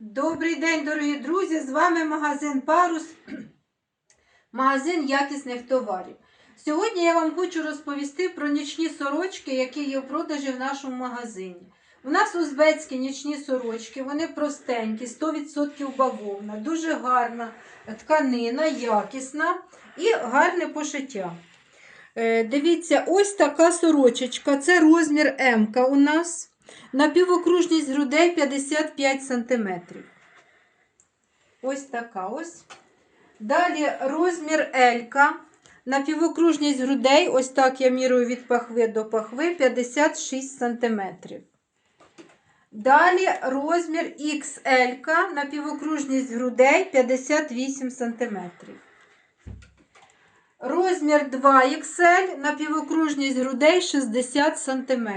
Добрий день, дорогі друзі! З вами магазин Парус, магазин якісних товарів. Сьогодні я вам хочу розповісти про нічні сорочки, які є в продажі в нашому магазині. У нас узбецькі нічні сорочки, вони простенькі, 100% бавовна, дуже гарна тканина, якісна і гарне пошиття. Е, Дивіться, ось така сорочечка. Це розмір М у нас. Напівокружність грудей 55 см. Ось така ось. Далі розмір L. Напівокружність грудей, ось так я мірую від пахви до пахви 56 см. Далі розмір XL, напівокружність грудей 58 см. Розмір 2XL, напівокружність грудей 60 см.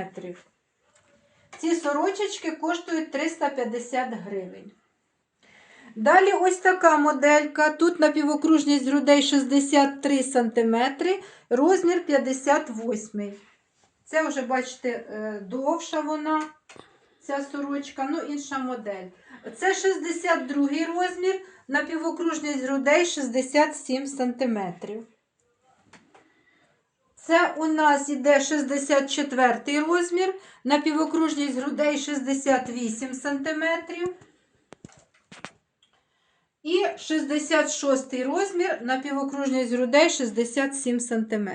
Ці сорочечки коштують 350 гривень. Далі ось така моделька. Тут напівокружність грудей 63 см, розмір 58 Це вже, бачите, е, довша вона, ця сорочка, ну інша модель. Це 62 розмір, напівокружність грудей 67 см. Це у нас іде 64 розмір, на півокружність грудей 68 см. І 66 розмір, на півокружність грудей 67 см.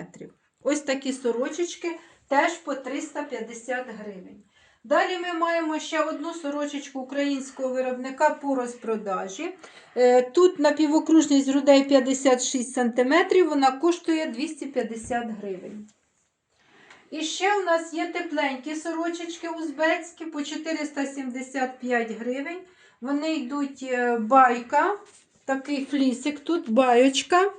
Ось такі сорочечки теж по 350 гривень. Далі ми маємо ще одну сорочечку українського виробника по розпродажі. Е, Тут напівокружність грудей 56 см, вона коштує 250 гривень. І ще у нас є тепленькі сорочечки узбецькі по 475 гривень. Вони йдуть е, байка, такий флісик тут, байочка.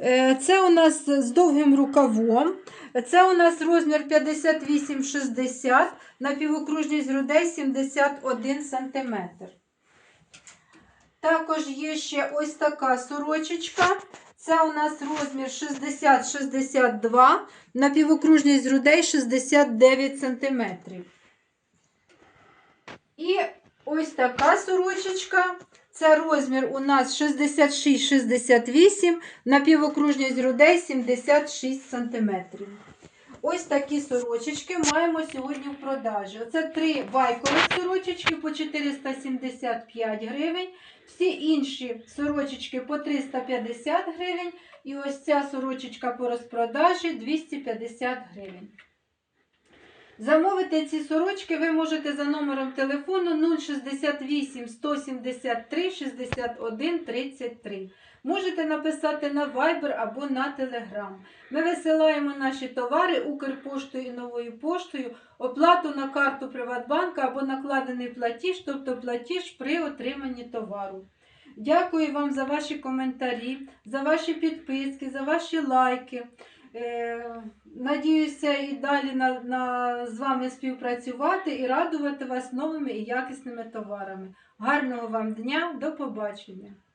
Е, Це у нас з довгим рукавом. Це у нас розмір 58-60, напівокружність грудей 71 см. Також є ще ось така сорочечка. Це у нас розмір 60-62, напівокружність грудей 69 см. І ось така сорочечка. Це розмір у нас 66-68, напівокружність грудей 76 см. Ось такі сорочечки маємо сьогодні в продажі. Оце три байкові сорочечки по 475 гривень. Всі інші сорочечки по 350 гривень. І ось ця сорочечка по розпродажі 250 гривень. Замовити ці сорочки ви можете за номером телефону 068 173 61 33. Можете написати на Viber або на Telegram. Ми висилаємо наші товари Укрпоштою і новою поштою, оплату на карту Приватбанка або накладений платіж, тобто платіж при отриманні товару. Дякую вам за ваші коментарі, за ваші підписки, за ваші лайки. Е, Надіюся і далі на, на, з вами співпрацювати і радувати вас новими і якісними товарами. Гарного вам дня, до побачення!